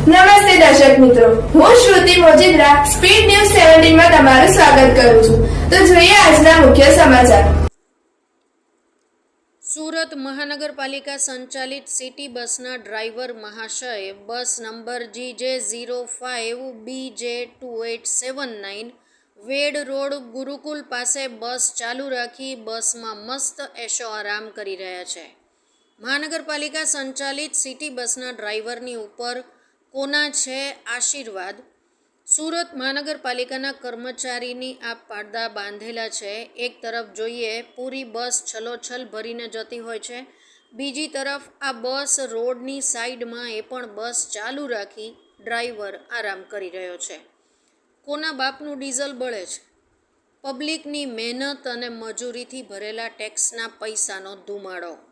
નમસ્તે દર્શક મિત્રો. હું શ્રુતિ મોજીદ્રા, સ્પીડ ન્યૂઝ સેવન્ટીનમાં તમારું સ્વાગત કરું છું. તો જોઈએ આજના મુખ્ય સમાચાર. સુરત મહાનગરપાલિકા સંચાલિત સિટી બસના ડ્રાઈવર મહાશય બસ નંબર જી જે zero five B J two eight seven nine Ved road Gurukul પાસે બસ ચાલુ રાખી બસમાં મસ્ત એશો આરામ કરી રહ્યા છે. મહાનગરપાલિકા સંચાલિત સિટી બસના ડ્રાઈવરની ઉપર કોના છે આશીર્વાદ? સુરત મહાનગરપાલિકાના કર્મચારીની આ પડદા બાંધેલા છે. એક તરફ જોઈએ, પૂરી બસ છલોછલ ભરીને જતી હોય છે. બીજી તરફ આ બસ રોડની સાઈડમાં એ પણ બસ ચાલુ રાખી ડ્રાઈવર આરામ કરી રહ્યો છે. કોના બાપનું ડીઝલ બળે છે? પબ્લિકની મહેનત અને મજૂરીથી ભરેલા ટેક્સના પૈસાનો ધુમાડો